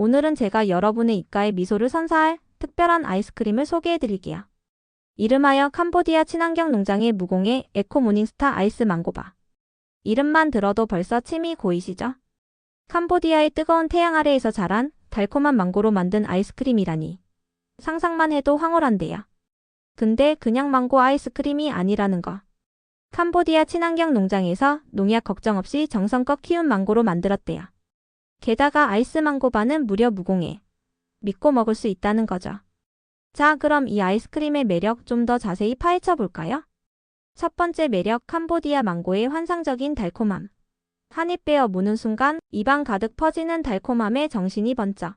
오늘은 제가 여러분의 입가에 미소를 선사할 특별한 아이스크림을 소개해 드릴게요. 이름하여 캄보디아 친환경 농장의 무공의 에코 모닝스타 아이스 망고바. 이름만 들어도 벌써 침이 고이시죠? 캄보디아의 뜨거운 태양 아래에서 자란 달콤한 망고로 만든 아이스크림이라니. 상상만 해도 황홀한데요. 근데 그냥 망고 아이스크림이 아니라는 거. 캄보디아 친환경 농장에서 농약 걱정 없이 정성껏 키운 망고로 만들었대요. 게다가 아이스 망고바는 무려 무공해. 믿고 먹을 수 있다는 거죠. 자, 그럼 이 아이스크림의 매력 좀 더 자세히 파헤쳐 볼까요? 첫 번째 매력 캄보디아 망고의 환상적인 달콤함. 한입 베어 무는 순간 입안 가득 퍼지는 달콤함에 정신이 번쩍.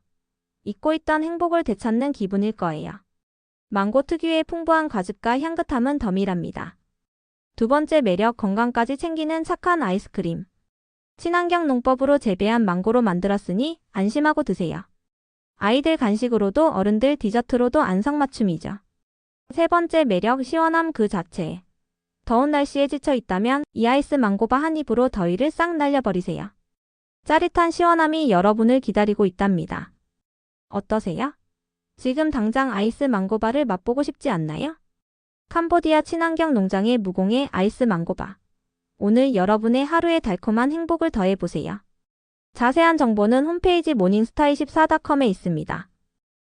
잊고 있던 행복을 되찾는 기분일 거예요. 망고 특유의 풍부한 과즙과 향긋함은 덤이랍니다. 두 번째 매력 건강까지 챙기는 착한 아이스크림. 친환경 농법으로 재배한 망고로 만들었으니 안심하고 드세요. 아이들 간식으로도 어른들 디저트로도 안성맞춤이죠. 세 번째 매력 시원함 그 자체. 더운 날씨에 지쳐 있다면 이 아이스 망고바 한 입으로 더위를 싹 날려버리세요. 짜릿한 시원함이 여러분을 기다리고 있답니다. 어떠세요? 지금 당장 아이스 망고바를 맛보고 싶지 않나요? 캄보디아 친환경 농장의 무공의 아이스 망고바. 오늘 여러분의 하루에 달콤한 행복을 더해보세요. 자세한 정보는 홈페이지 모닝스타24.com에 있습니다.